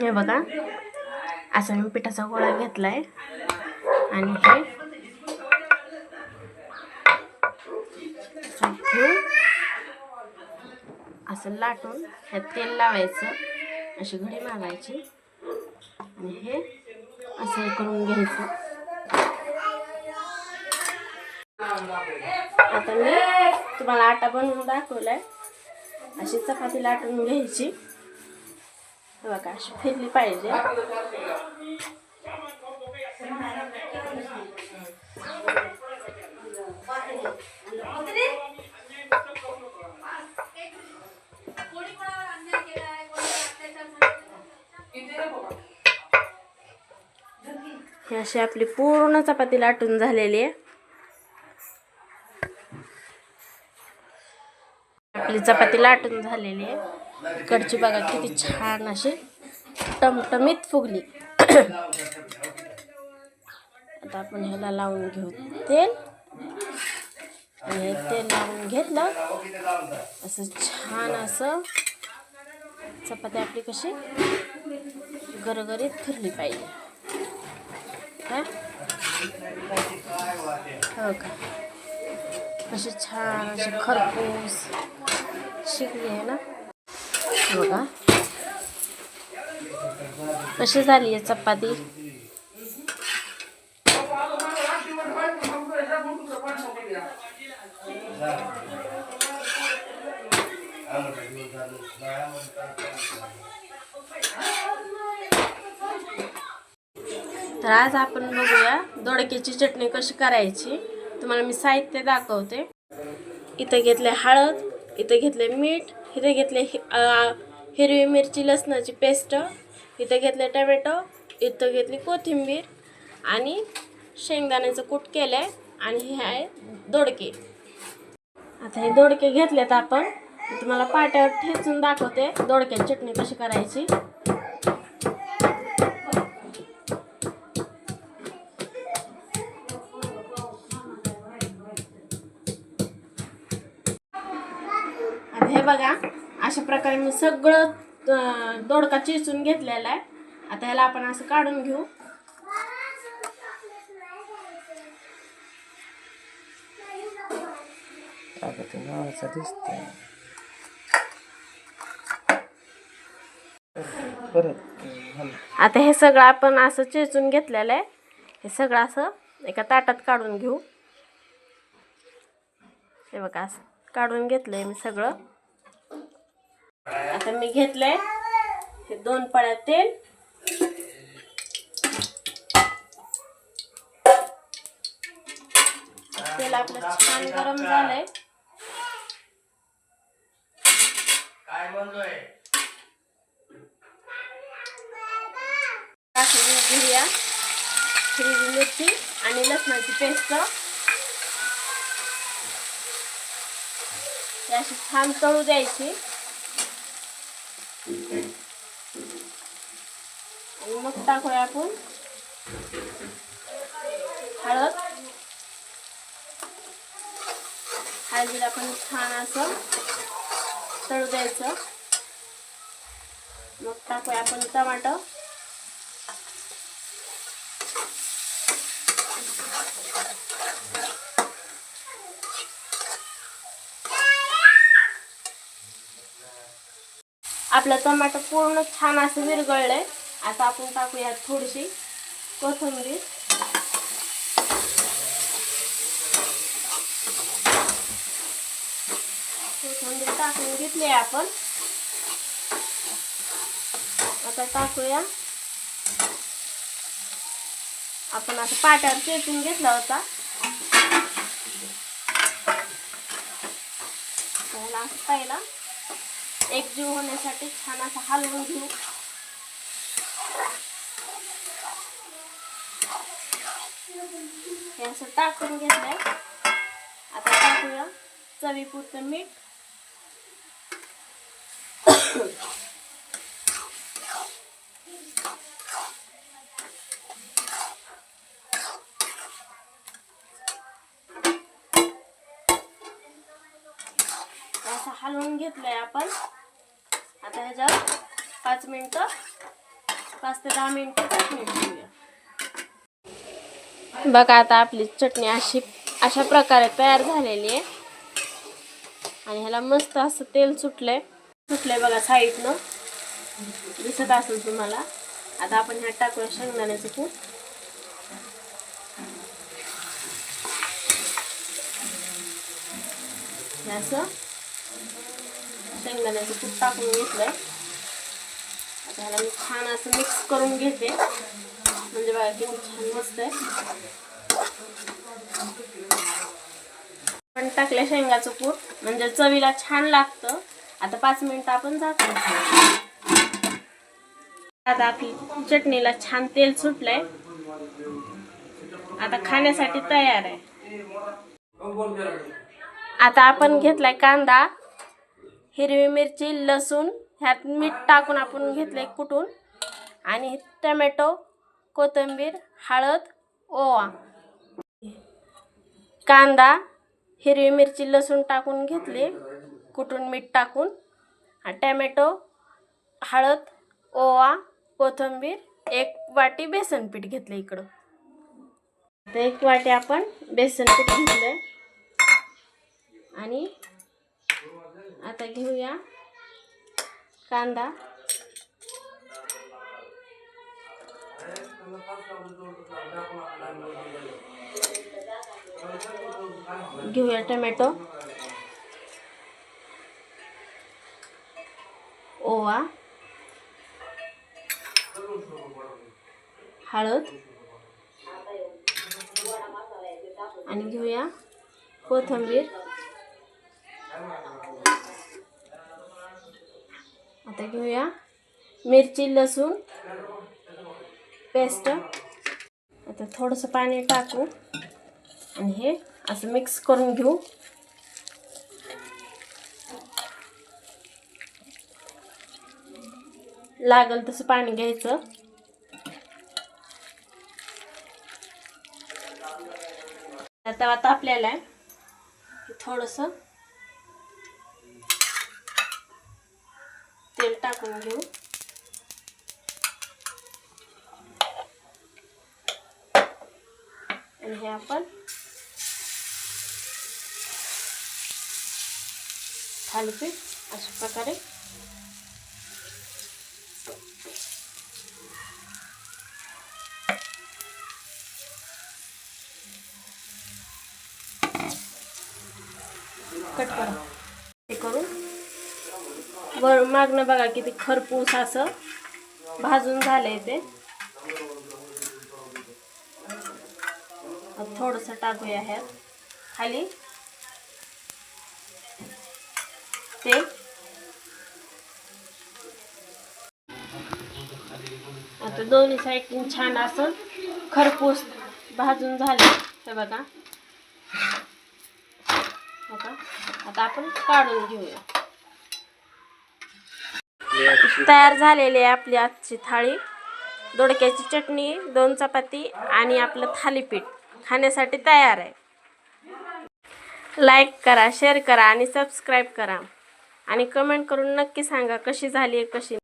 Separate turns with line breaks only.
हे बघा. असं मी पिठाचा गोळा घेतला आहे आणि हे असं लाटून ह्यात तेल लावायचं. अशी घडी मागायची आणि हे असं करून घ्यायचं. आता मी तुम्हाला आटा बनवून दाखवलाय. अशी चपाती लाटून घ्यायची. बघा अशी फिरली पाहिजे. अशी आपली पूर्ण चपाती लाटून झालेली आहे. आपली चपाती लाटून झालेली आहे. इकडची बघा किती छान अशी टमटमीत फुगली. आता आपण ह्याला लावून घेऊ तेल. आणि तेल लावून घेतलं. असं छान असं चपाती आपली कशी गरगरीत फिरली पाहिजे. काय हो का? अशी छान अशी खरपूस शिकली आहे ना? बघा. कशी झाली आहे चपाती? तर आज आपण बघूया दोडक्याची चटणी कशी करायची. तुम्हाला मी साहित्य दाखवते. इथं घेतले हळद इथं घेतले मीठ इथे घेतले हि- हिरवी मिरची लसणाची पेस्ट इथं घेतले टमॅटो इथं घेतली कोथिंबीर आणि शेंगदाण्याचं कूट केलं आहे आणि हे आहे दोडके. आता हे दोडके घेतलेत आपण. तुम्हाला पाट्यावर ठेचून दाखवते दोडक्याची चटणी कशी करायची. अशा प्रकारे मी सगळं दोडका चिचून घेतलेला आहे. आता ह्याला आपण असं काढून घेऊ.
आता
हे सगळं आपण असं चिचून घेतलेलं आहे. हे सगळं असं एका ताटात काढून घेऊ. हे बघा असं काढून घेतलंय मी सगळं. आता मी घेतलंय. हे दोन पळ्या तेल. तेल आपलं छान गरम झालंय.
काय बनलोय?
टाकून घेऊया हिरवी मिरची आणि लसणाची पेस्ट. अशी छान तळू द्यायची. आणि मग टाकूया आपण. हळद. हळदीला पण छान असं तळू द्यायचं. मग टाकूया आपण टमाटर. आपलं टमाटर पूर्ण छान असं विरघळलंय. आता आपण टाकूया थोडीशी कोथिंबीर. कोथिंबीर टाकून घेतली आहे आपण. आता टाकूया. आपण असं पाट्यावर चेचून घेतला होता. असं पहिला. एकजीव होण्यासाठी छान असं हलवून घेऊ. हे असं टाकून घेतलंय. आता टाकूया. चवीपुरतं मीठ. असं हलवून घेतलंय आपण. आता ह्याच्यावर पाच मिनटं पाच ते दहा मिनटं चटणी ठेवूया बघा आता आपली चटणी अशी अशा प्रकारे तयार झालेली आहे. आणि ह्याला मस्त असं तेल सुटलंय. सुटलंय बघा साईडनं. दिसत असेल तुम्हाला. आता आपण ह्यात टाकूया शेंगदाण्याचं कूट. हे असं. शेंगदाण्याचं तूप टाकून घेतलंय. आता ह्याला मी छान असं मिक्स करून घेते. म्हणजे बघा किती छान मस्त आहे. पण टाकलंय शेंगाचं पूर म्हणजे चवीला छान लागतं. आता पाच मिनिटं आपण झाकून आता आपली चटणीला छान तेल सुटलंय. आता खाण्यासाठी तयार आहे. आता आपण घेतलाय कांदा. हिरवी मिरची लसूण ह्यात मीठ टाकून आपण घेतलंय कुटून. आणि टमॅटो कोथिंबीर हळद ओवा. कांदा हिरवी मिरची लसूण टाकून घेतले. कुटून मीठ टाकून. टॅमॅटो हळद ओवा कोथिंबीर एक वाटी बेसन पीठ घेतलं इकडं. तर एक वाटी आपण बेसन पीठ घेतलं आणि आता घेऊया कांदा. घेऊया टोमॅटो. ओवा. हळद. आणि घेऊया कोथिंबीर. आता घेऊया. मिरची लसूण पेस्ट. आता थोडंसं पाणी टाकू आणि हे असं मिक्स करून घेऊ. लागल तसं पाणी घ्यायचं. आता आता आपल्याला थोडंसं तेल टाकून घेऊ. आणि हे आपण थालीपीठ अशा प्रकारे कट करा. करून वर मागणं बघा किती खरपूस असं भाजून झालंय ते. थोडस टाकूया ह्यात. खाली. ते. आता दोन्ही साईड छान असं खरपूस भाजून झाले हे बघा. बघा आता आपण काढून घेऊया. तयार झालेली आहे आपली आजची थाळी. दोडक्याची चटणी दोन चपाती आणि आपलं थालीपीठ खाण्यासाठी तयार आहे. लाईक करा शेअर करा आणि सबस्क्राईब करा. आणि कमेंट करून नक्की सांगा कशी झाली आहे कशी